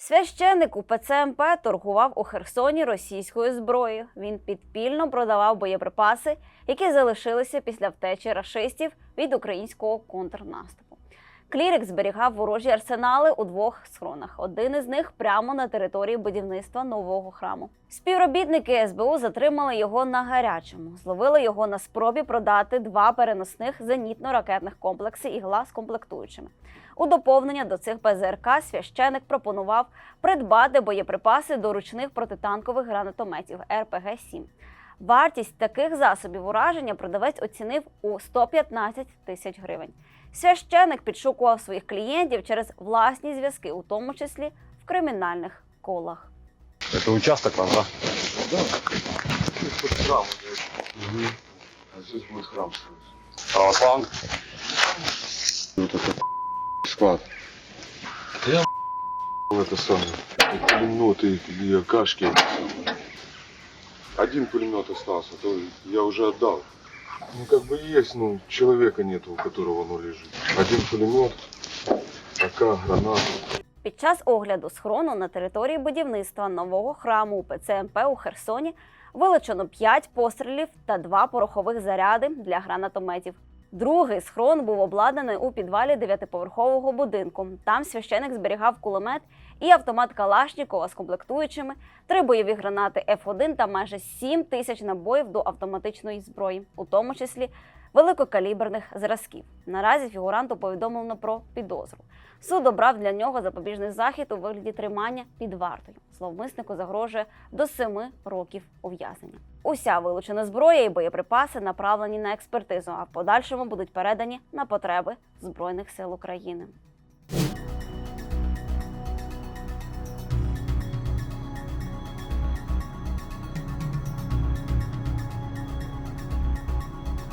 Священник у ПЦМП торгував у Херсоні російською зброєю. Він підпільно продавав боєприпаси, які залишилися після втечі рашистів від українського контрнаступу. Клірик зберігав ворожі арсенали у двох схронах. Один із них прямо на території будівництва нового храму. Співробітники СБУ затримали його на гарячому. Зловили його на спробі продати два переносних зенітно-ракетних комплекси ігла з комплектуючими. У доповнення до цих ПЗРК священик пропонував придбати боєприпаси до ручних протитанкових гранатометів РПГ-7. Вартість таких засобів ураження продавець оцінив у 115 тисяч гривень. Священик підшукував своїх клієнтів через власні зв'язки, у тому числі в кримінальних колах. Это участок ваш, да? Да. Здесь под храм идет. А здесь будет храм строиться. Православный? Вот это склад. Я это самое. И пулеметы, и акашки. эти самые. Один пулемет остался, то я уже отдал. Ну как бы есть, ну человека нету, у которого оно лежит. Один пулемет, АК, граната. Під час огляду схорону на території будівництва нового храму у ПЦМП у Херсоні вилучено 5 пострілів та 2 порохових заряди для гранатометів. Другий схрон був обладнаний у підвалі дев'ятиповерхового будинку. Там священик зберігав кулемет і автомат Калашнікова з комплектуючими, три бойові гранати F1 та майже 7 тисяч набоїв до автоматичної зброї, у тому числі великокаліберних зразків. Наразі фігуранту повідомлено про підозру. Суд обрав для нього запобіжний захід у вигляді тримання під вартою. Зловмиснику загрожує до семи років ув'язнення. Уся вилучена зброя і боєприпаси направлені на експертизу, а в подальшому будуть передані на потреби Збройних сил України.